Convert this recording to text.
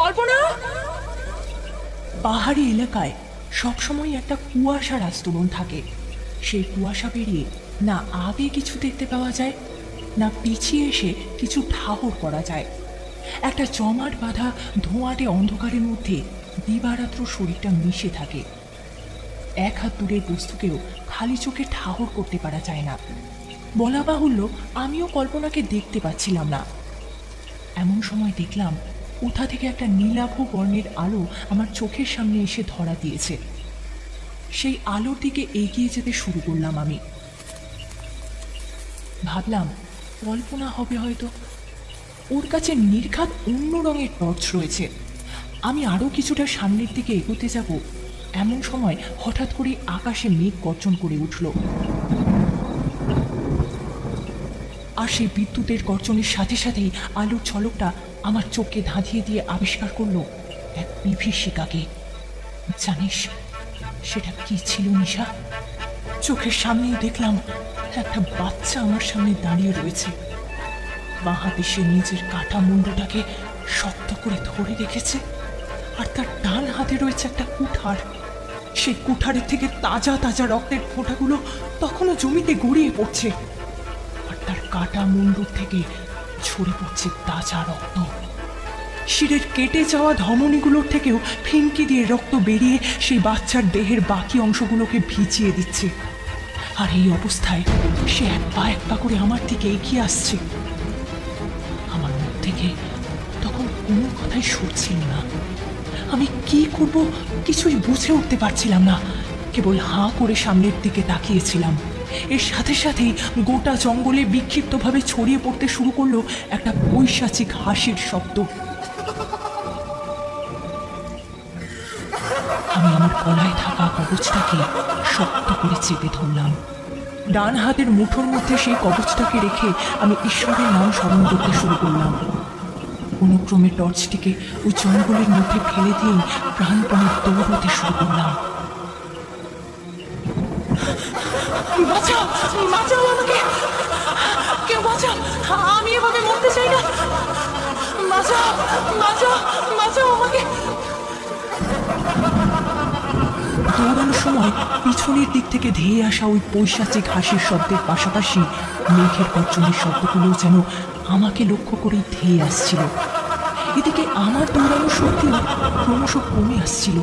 কল্পনা? পাহাড়ি এলাকায় সবসময় একটা কুয়াশার আস্তরণ থাকে। সেই কুয়াশা পেরিয়ে না আগে কিছু দেখতে পাওয়া যায়, না পিছিয়ে এসে কিছু ঠাহর করা যায়। একটা জমাট বাঁধা ধোঁয়াটে অন্ধকারের মধ্যে দিবারাত্র শরীরটা মিশে থাকে। এক হাত দূরের বস্তুকেও খালি চোখে ঠাহর করতে পারা যায় না। বলা বাহুল্য, আমিও কল্পনাকে দেখতে পাচ্ছিলাম না। এমন সময় দেখলাম কোথা থেকে একটা নীলাভ বর্ণের আলো আমার চোখের সামনে এসে ধরা দিয়েছে। সেই আলোর দিকে এগিয়ে যেতে শুরু করলাম আমি। ভাবলাম, কল্পনা হবে হয়তো। ওর কাছে নির্ঘাত অন্য রঙের টর্চ রয়েছে। আমি আরও কিছুটা সামনের দিকে এগোতে যাব। এমন সময় হঠাৎ করে আকাশে মেঘ গর্জন করে উঠল। আর সেই বিদ্যুতের গর্জনের সাথে সাথেই আলোর ঝলকটা আমার চোখকে ধাঁধিয়ে দিয়ে আবিষ্কার করল এক বিভীষিকাকে। জানিস, সেটা কি ছিল নিশা? চোখের সামনেই দেখলাম একটা বাচ্চা আমার সামনে দাঁড়িয়ে রয়েছে। বাঁ হাতে সে নিজের কাটা মুন্ডটাকে শক্ত করে ধরে রেখেছে, আর তার ডান হাতে রয়েছে একটা কুঠার। সেই কুঠারের থেকে তাজা তাজা রক্তের ফোঁটাগুলো তখনও জমিতে গড়িয়ে পড়ছে। তার কাটা মুন্ডুর থেকে ঝরে পড়ছে তাজা রক্ত। শিরের কেটে যাওয়া ধমনীগুলোর থেকেও ফিনকি দিয়ে রক্ত বেরিয়ে সেই বাচ্চার দেহের বাকি অংশগুলোকে ভিজিয়ে দিচ্ছে। আর এই অবস্থায় সে এক পা এক পা করে আমার দিকে এগিয়ে আসছে। আমার মুখ থেকে তখন কোনো কথাই সরছিল না। আমি কি করব কিছুই বুঝে উঠতে পারছিলাম না। কেবল হাঁ করে সামনের দিকে তাকিয়েছিলাম। এর সাথে সাথেই গোটা জঙ্গলে বিক্ষিপ্তভাবে ছড়িয়ে পড়তে শুরু করল একটা বৈশাচিক হাসির শব্দ। আমি আমার গলায় থাকা কবচটাকে শক্ত করে চেপে ধরলাম। ডান হাতের মুঠোর মধ্যে সেই কবচটাকে রেখে আমি ঈশ্বরের নাম স্মরণ করতে শুরু করলাম। অনুক্রমে টর্চটিকে ওই জঙ্গলের মধ্যে ফেলে দিয়েই প্রাণপণে দৌড়তে শুরু করলাম। বাঁচাও বাঁচাও আমাকে। কেউ বাঁচাও, আমি এভাবে মরতে চাই না। বাঁচাও বাঁচাও বাঁচাও আমাকে। দৌড়ানোর সময় পিছনের দিক থেকে ধেয়ে আসা ওই পৈশাচিক হাসির শব্দের পাশাপাশি মেঘের গর্জনের শব্দগুলো যেন আমাকে লক্ষ্য করেই ধেয়ে আসছিল। এদিকে আমার দৌড়ানোর শক্তি ক্রমশ কমে আসছিল।